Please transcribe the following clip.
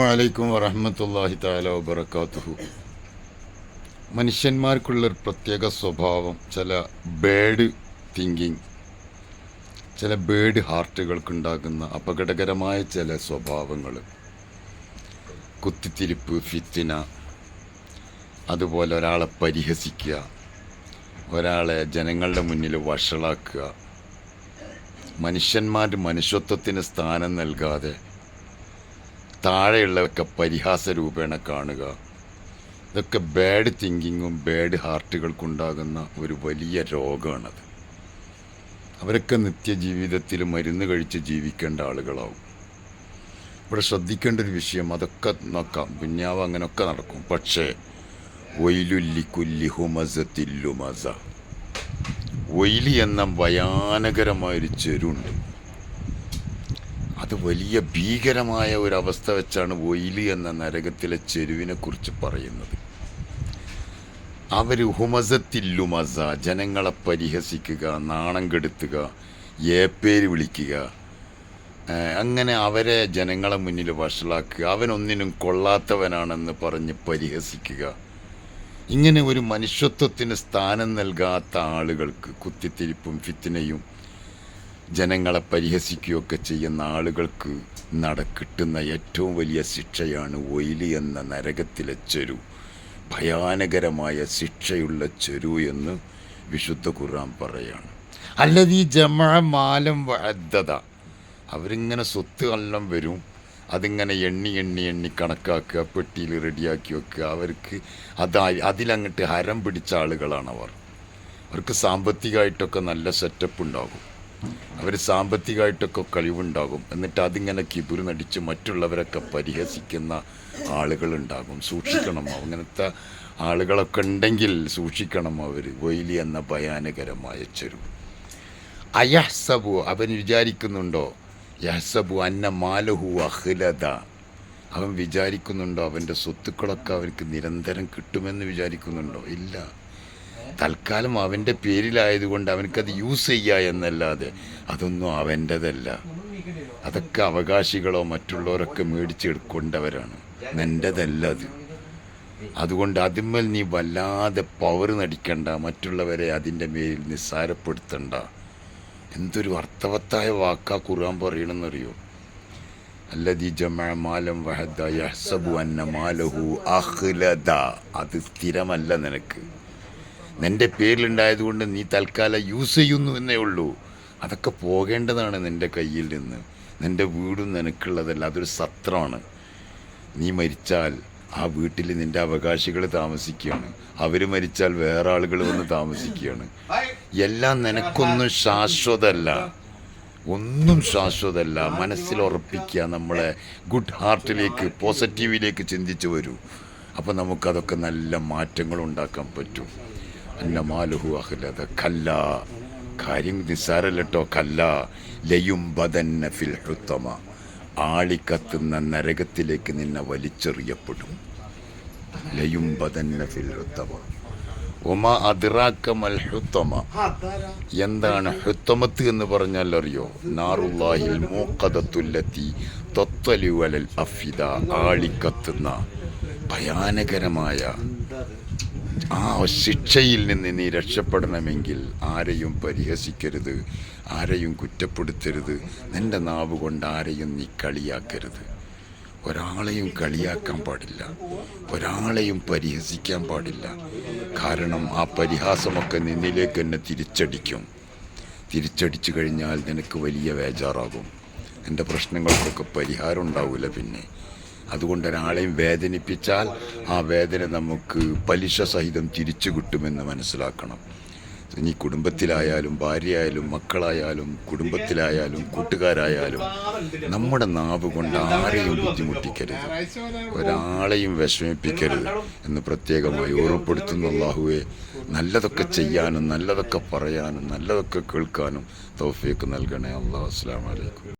അസ്സാം വലൈക്കും വറഹമത്തല്ലാഹി താല വബർക്കാത്തുഹു മനുഷ്യന്മാർക്കുള്ളൊരു പ്രത്യേക സ്വഭാവം ചില ബേഡ് തിങ്കിങ് ചില ബേഡ് ഹാർട്ടുകൾക്കുണ്ടാകുന്ന അപകടകരമായ ചില സ്വഭാവങ്ങൾ. കുത്തിത്തിരിപ്പ് ഫിത്തിന അതുപോലെ ഒരാളെ പരിഹസിക്കുക ഒരാളെ ജനങ്ങളുടെ മുന്നിൽ വഷളാക്കുക മനുഷ്യന്മാർ മനുഷ്യത്വത്തിന് സ്ഥാനം നൽകാതെ താഴെയുള്ളവരൊക്കെ പരിഹാസ രൂപേണ കാണുക. ഇതൊക്കെ ബാഡ് തിങ്കിങ്ങും ബാഡ് ഹാർട്ടുകൾക്കുണ്ടാകുന്ന ഒരു വലിയ രോഗമാണത് അവരൊക്കെ നിത്യജീവിതത്തിൽ മരുന്ന് കഴിച്ച് ജീവിക്കേണ്ട ആളുകളാവും. ഇവിടെ ശ്രദ്ധിക്കേണ്ട ഒരു വിഷയം അതൊക്കെ നോക്കാം. പുണ്യാവ് അങ്ങനെയൊക്കെ നടക്കും. പക്ഷേ ഒയിലുല്ലി കുല്ലി ഹുമസ തില്ലുമസ ഒയിലി എന്ന ഭയാനകരമായൊരു ചെരുണ്ട്. അത് വലിയ ഭീകരമായ ഒരു അവസ്ഥ വെച്ചാണ് ഒയിലി എന്ന നരകത്തിലെ ചെരുവിനെ കുറിച്ച് പറയുന്നത്. അവർ ഹുമസത്തില്ലുമസ ജനങ്ങളെ പരിഹസിക്കുക നാണം കെടുത്തുക ഏപ്പേര് വിളിക്കുക അങ്ങനെ അവരെ ജനങ്ങളെ മുന്നിൽ വഷളാക്കുക അവനൊന്നിനും കൊള്ളാത്തവനാണെന്ന് പറഞ്ഞ് പരിഹസിക്കുക. ഇങ്ങനെ ഒരു മനുഷ്യത്വത്തിന് സ്ഥാനം നൽകാത്ത ആളുകൾക്ക് കുത്തിത്തിരിപ്പും ഫിത്തിനയും ജനങ്ങളെ പരിഹസിക്കുകയൊക്കെ ചെയ്യുന്ന ആളുകൾക്ക് നട കിട്ടുന്ന ഏറ്റവും വലിയ ശിക്ഷയാണ് ഒയിലി എന്ന നരകത്തിലെ ചെരു. ഭയാനകരമായ ശിക്ഷയുള്ള ചെരു എന്ന് വിശുദ്ധ ഖുർആൻ പറയാണ്. അല്ലത് ഈ ജമ മാലം വഅദ്ദത അവരിങ്ങനെ സ്വത്ത് എല്ലാം വരും. അതിങ്ങനെ എണ്ണി എണ്ണി എണ്ണി കണക്കാക്കുക പെട്ടിയിൽ റെഡിയാക്കി വെക്കുക. അവർക്ക് അത് അതിലങ്ങോട്ട് ഹരം പിടിച്ച ആളുകളാണ് അവർ അവർക്ക് സാമ്പത്തികമായിട്ടൊക്കെ നല്ല സെറ്റപ്പ് ഉണ്ടാകും. അവർ സാമ്പത്തികമായിട്ടൊക്കെ കഴിവുണ്ടാകും. എന്നിട്ട് അതിങ്ങനെ കിബുരു നടിച്ച് മറ്റുള്ളവരൊക്കെ പരിഹസിക്കുന്ന ആളുകളുണ്ടാകും. സൂക്ഷിക്കണം അങ്ങനത്തെ ആളുകളൊക്കെ ഉണ്ടെങ്കിൽ സൂക്ഷിക്കണം അവർ വൈലി എന്ന ഭയാനകരമായ ചെരു അയഹ്സബു അവൻ വിചാരിക്കുന്നുണ്ടോ? യഹസബു അന്ന മാലഹു അഹ്ലത അവൻ വിചാരിക്കുന്നുണ്ടോ? അവന്റെ സ്വത്തുക്കളൊക്കെ അവർക്ക് നിരന്തരം കിട്ടുമെന്ന് വിചാരിക്കുന്നുണ്ടോ? ഇല്ല. തൽക്കാലം അവന്റെ പേരിലായതുകൊണ്ട് അവനക്കത് യൂസ് ചെയ്യുക എന്നല്ലാതെ അതൊന്നും അവന്റെതല്ല അതൊക്കെ അവകാശികളോ മറ്റുള്ളവരൊക്കെ മേടിച്ചെടുക്കൊണ്ടവരാണ്. നിന്റെതല്ല അത്. അതുകൊണ്ട് അതിന്മേൽ നീ വല്ലാതെ പവർ നടിക്കണ്ട മറ്റുള്ളവരെ അതിന്റെ മേലിൽ നിസ്സാരപ്പെടുത്തണ്ട. എന്തൊരു അർത്ഥവത്തായ വാക്കാ ഖുർആൻ പറയണമെന്നറിയോ അല്ലതി ജമ മാലം അന്ന മാലഹു അഹ്ലദ അത് സ്ഥിരമല്ല നിനക്ക്. നിന്റെ പേരിലുണ്ടായതുകൊണ്ട് നീ തൽക്കാലം യൂസ് ചെയ്യുന്നു എന്നേ ഉള്ളൂ. അതൊക്കെ പോകേണ്ടതാണ് നിന്റെ കയ്യിൽ നിന്ന്. നിന്റെ വീടും നിനക്കുള്ളതല്ല അതൊരു സത്രമാണ്. നീ മരിച്ചാൽ ആ വീട്ടിൽ നിന്റെ അവകാശികൾ താമസിക്കുകയാണ്. അവർ മരിച്ചാൽ വേറെ ആളുകൾ വന്ന് താമസിക്കുകയാണ്. എല്ലാം നിനക്കൊന്നും ശാശ്വതമല്ല ഒന്നും ശാശ്വതമല്ല മനസ്സിൽ ഉറപ്പിക്കുക നമ്മളെ ഗുഡ് ഹാർട്ടിലേക്ക് പോസിറ്റീവിലേക്ക് ചിന്തിച്ചു വരൂ. അപ്പോൾ നമുക്കതൊക്കെ നല്ല മാറ്റങ്ങൾ ഉണ്ടാക്കാൻ പറ്റും. അന്ന മാലുഹു അഹ്ലത കല്ല. കാര്യം നിസ്സാരല്ലോ കല്ല. ലയും ബദന്ന ഫിൽ ഹുത്തമ ആളിക്കത്തുന്ന നരകത്തിലേക്ക് നിന്നെ വലിച്ചെറിയപ്പെടും. ലയും ബദന്ന ഫിൽ ഹുത്തമ ഒമ അതിറാക്കമൽ ഹുത്തമ. എന്താണ് ഹുത്തമത്ത് എന്ന് പറഞ്ഞാൽ അറിയോ? നാറുല്ലാഹിൽ മൂക്കതത്തുല്ലത്തി തൊത്തലു വലൽ അഫിദ. ആളിക്കത്തുന്ന ഭയാനകരമായ ശിക്ഷയിൽ നിന്ന് നീ രക്ഷപ്പെടണമെങ്കിൽ ആരെയും പരിഹസിക്കരുത് ആരെയും കുറ്റപ്പെടുത്തരുത്. നിന്റെ നാവ് കൊണ്ട് ആരെയും നീ കളിയാക്കരുത്. ഒരാളെയും കളിയാക്കാൻ പാടില്ല. ഒരാളെയും പരിഹസിക്കാൻ പാടില്ല. കാരണം ആ പരിഹാസമൊക്കെ നിന്നിലേക്ക് തന്നെ തിരിച്ചടിക്കും. തിരിച്ചടിച്ചു കഴിഞ്ഞാൽ നിനക്ക് വലിയ വേജാറാകും. എന്റെ പ്രശ്നങ്ങൾക്കൊക്കെ പരിഹാരം ഉണ്ടാവില്ല പിന്നെ. അതുകൊണ്ട് ഒരാളെയും വേദനിപ്പിച്ചാൽ ആ വേദന നമുക്ക് പലിശ സഹിതം തിരിച്ചു കിട്ടുമെന്ന് മനസ്സിലാക്കണം. ഇനി കുടുംബത്തിലായാലും ഭാര്യയായാലും മക്കളായാലും കുടുംബത്തിലായാലും കൂട്ടുകാരായാലും നമ്മുടെ നാവ് കൊണ്ട് ആരെയും ബുദ്ധിമുട്ടിക്കരുത്. ഒരാളെയും വിഷമിപ്പിക്കരുത് എന്ന് പ്രത്യേകമായി ഓർമ്മപ്പെടുത്തുന്ന അള്ളാഹുവെ. നല്ലതൊക്കെ ചെയ്യാനും നല്ലതൊക്കെ പറയാനും നല്ലതൊക്കെ കേൾക്കാനും തൗഫീക്ക് നൽകണേ. അള്ളാഹു അസ്സാം വലൈക്കും